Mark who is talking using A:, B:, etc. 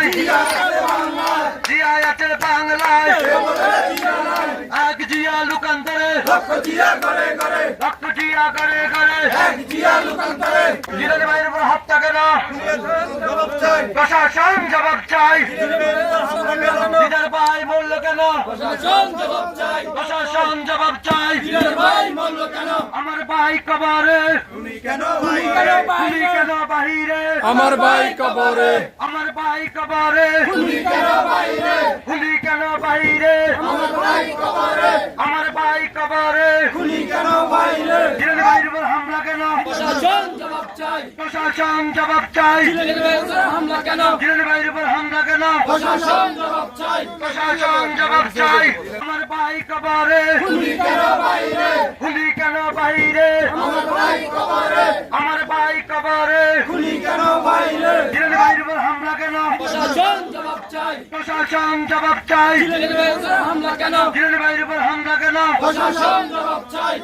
A: বাংলায় জিয়া আছে বাংলায় এক জিয়া লুকান্তরে রক্ত জিয়া করে করে জিরানি ভাইয়ের উপর হত্যা কেন প্রশাসন জবাব চাই ভাই মরল কেন প্রশাসন জবাব চাই আমার ভাই কবরে কেন বাহিরে?
B: আমার ভাই কবরে।
A: আমার ভাই কবরে। খুলি কেন বাহিরে খুলি কেন বাহিরে আমার ভাই কবরে। আমার ভাই কবরে। খুলি কেন বাহিরে জিরানি ভাইয়ের উপর হামলা কেন?
B: প্রশাসন জবাব চাই।
A: প্রশাসন জবাব চাই।
B: হামলা কেন?
A: জিরানি ভাইয়ের উপর হামলা কেন?
B: প্রশাসন জবাব চাই।
A: প্রশাসন জবাব চাই। আমার ভাই কবরে। খুলি কেন বাহিরে খুলি কেন বাহিরে আমার ভাই কবরে আমার ভাই কবরে খুলি কেন বাহিরে জিরানি ভাইয়ের উপর হামলা কেন?
B: প্রশাসন জবাব চাই।
A: প্রশাসন জবাব চাই।
B: হামলা কেন?
A: উপর হামলা কেন?
B: প্রশাসন জবাব চাই।